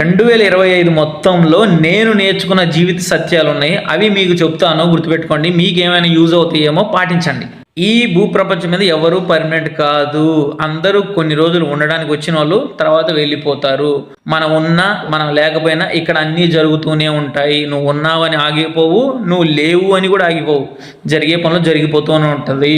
రెండు వేల ఇరవై ఐదు మొత్తంలో నేను నేర్చుకున్న జీవిత సత్యాలు ఉన్నాయి అవి మీకు చెప్తాను గుర్తుపెట్టుకోండి. మీకు ఏమైనా యూజ్ అవుతాయేమో పాటించండి. ఈ భూ ప్రపంచం మీద ఎవరు పర్మనెంట్ కాదు. అందరూ కొన్ని రోజులు ఉండడానికి వచ్చిన వాళ్ళు తర్వాత వెళ్ళిపోతారు. మనం ఉన్నా మనం లేకపోయినా ఇక్కడ అన్నీ జరుగుతూనే ఉంటాయి. నువ్వు ఉన్నావని ఆగిపోవు నువ్వు లేవు అని కూడా ఆగిపోవు. జరిగే పనులు జరిగిపోతూనే ఉంటుంది.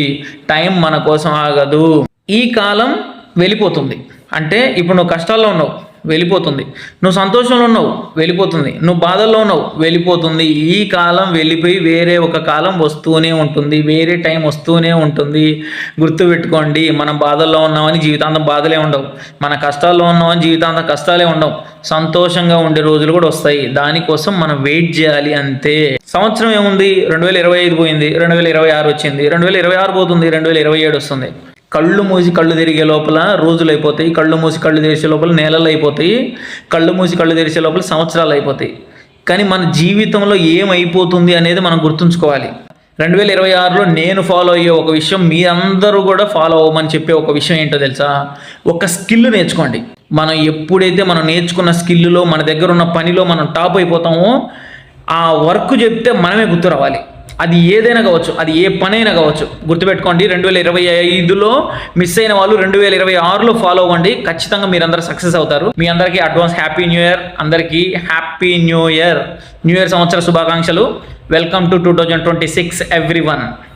టైం మన కోసం ఆగదు. ఈ కాలం వెళ్ళిపోతుంది. అంటే ఇప్పుడు నువ్వు కష్టాల్లో ఉన్నావు. వెళ్ళిపోతుంది. నువ్వు సంతోషంలో ఉన్నావు వెళ్ళిపోతుంది. నువ్వు బాధల్లో ఉన్నావు వెళ్ళిపోతుంది. ఈ కాలం వెళ్ళిపోయి వేరే ఒక కాలం వస్తూనే ఉంటుంది. వేరే టైం వస్తూనే ఉంటుంది. గుర్తుపెట్టుకోండి మనం బాధల్లో ఉన్నామని జీవితాంతం బాధలే ఉండవు. మన కష్టాల్లో ఉన్నామని జీవితాంతం కష్టాలే ఉండవు. సంతోషంగా ఉండే రోజులు కూడా వస్తాయి. దానికోసం మనం వెయిట్ చేయాలి అంతే. సంవత్సరం ఏముంది? రెండు వేల ఇరవై ఐదు పోయింది. రెండు వేల ఇరవై ఆరు వచ్చింది. రెండు వేల ఇరవై ఆరు పోతుంది. రెండు వేల ఇరవై ఏడు వస్తుంది. కళ్ళు మూసి కళ్ళు తిరిగే లోపల రోజులు అయిపోతాయి కళ్ళు మూసి కళ్ళు తెరిచే లోపల నెలలు అయిపోతాయి కళ్ళు మూసి కళ్ళు తెరిచే లోపల సంవత్సరాలు అయిపోతాయి కానీ మన జీవితంలో ఏమైపోతుంది అనేది మనం గుర్తుంచుకోవాలి. రెండు వేల ఇరవై ఆరులో నేను ఫాలో అయ్యే ఒక విషయం మీ అందరూ కూడా ఫాలో అవ్వమని చెప్పే ఒక విషయం ఏంటో తెలుసా? ఒక స్కిల్ నేర్చుకోండి. మనం ఎప్పుడైతే మనం నేర్చుకున్న స్కిల్లో మన దగ్గర ఉన్న పనిలో మనం టాప్ అయిపోతామో ఆ వర్క్ చెప్తే మనమే గుర్తు రావాలి. అది ఏదైనా కావచ్చు అది ఏ పనైనా కావచ్చు. గుర్తుపెట్టుకోండి రెండు వేల ఇరవై ఐదులో మిస్ అయిన వాళ్ళు రెండు వేల ఇరవై ఆరులో ఫాలో అవ్వండి. ఖచ్చితంగా మీరందరూ సక్సెస్ అవుతారు. మీ అందరికీ అడ్వాన్స్ హ్యాపీ న్యూ ఇయర్ అందరికీ happy new year new year సంవత్సర శుభాకాంక్షలు. Welcome to two thousand twenty six everyone